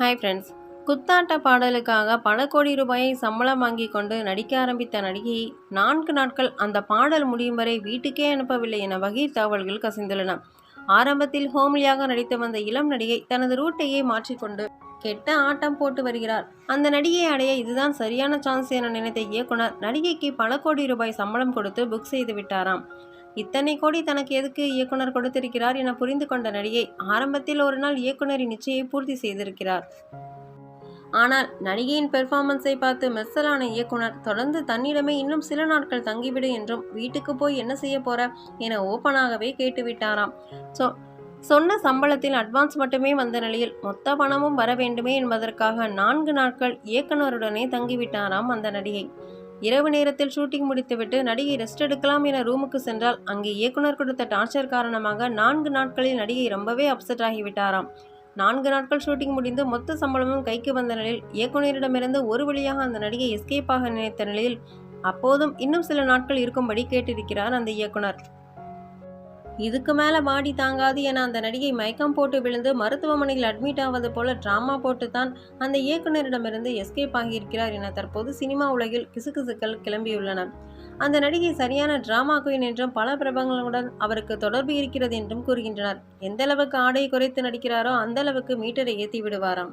Hi friends குத்தாட்ட பாடலுக்காக பல கோடி ரூபாயை சம்பளம் வாங்கி கொண்டு நடிக்க ஆரம்பித்த நடிகை நான்கு நாட்கள் அந்த பாடல் முடியும் வரை வீட்டுக்கே அனுப்பவில்லை என வகை தகவல்கள் கசிந்துள்ளன. ஆரம்பத்தில் ஹோம்லியாக நடித்து வந்த இளம் நடிகை தனது ரூட்டையே மாற்றிக்கொண்டு கெட்ட ஆட்டம் போட்டு வருகிறார். அந்த நடிகையை அடைய இதுதான் சரியான சான்ஸ் என நினைத்த இயக்குனர் நடிகைக்கு பல கோடி ரூபாய் சம்பளம் கொடுத்து புக் செய்து விட்டாராம். இத்தனை கோடி தனக்கு எதுக்கு இயக்குனர் கொடுத்திருக்கிறார் என புரிந்து கொண்ட நடிகை ஆரம்பத்தில் ஒரு நாள் இயக்குனரின் நிச்சயை பூர்த்தி செய்திருக்கிறார். ஆனால் நடிகையின் பெர்ஃபார்மன்ஸை பார்த்து மெர்சலான இயக்குனர் தொடர்ந்து தன்னிடமே இன்னும் சில நாட்கள் தங்கிவிடு என்றும் வீட்டுக்கு போய் என்ன செய்ய போற என ஓப்பனாகவே கேட்டுவிட்டாராம். ஸோ சொன்ன சம்பளத்தில் அட்வான்ஸ் மட்டுமே வந்த நிலையில் மொத்த பணமும் வர வேண்டுமே என்பதற்காக நான்கு நாட்கள் இயக்குனருடனே தங்கிவிட்டாராம் அந்த நடிகை. இரவு நேரத்தில் ஷூட்டிங் முடித்துவிட்டு நடிகை ரெஸ்ட் எடுக்கலாம் என ரூமுக்கு சென்றால் அங்கே இயக்குனர் கொடுத்த டார்ச்சர் காரணமாக நான்கு நாட்களில் நடிகை ரொம்பவே அப்செட் ஆகிவிட்டாராம். நான்கு நாட்கள் ஷூட்டிங் முடிந்து மொத்த சம்பளமும் கைக்கு வந்த நிலையில் இயக்குனரிடமிருந்து ஒரு வழியாக அந்த நடிகை எஸ்கேப் ஆக நினைத்த நிலையில் அப்போதும் இன்னும் சில நாட்கள் இருக்கும்படி கேட்டிருக்கிறார் அந்த இயக்குனர். இதுக்கு மேலே பாடி தாங்காது என அந்த நடிகை மயக்கம் போட்டு விழுந்து மருத்துவமனையில் அட்மிட் ஆவது போல ட்ராமா போட்டு தான் அந்த இயக்குனரிடமிருந்து எஸ்கேப் ஆகியிருக்கிறார் என தற்போது சினிமா உலகில் கிசுகிசுக்கள் கிளம்பியுள்ளன. அந்த நடிகை சரியான டிராமா குயின் என்றும் பல பிரபலங்களுடன் அவருக்கு தொடர்பு இருக்கிறது என்றும் கூறுகின்றனர். எந்த அளவுக்கு ஆடை குறைத்து நடிக்கிறாரோ அந்த அளவுக்கு மீட்டரை ஏற்றி விடுவாராம்.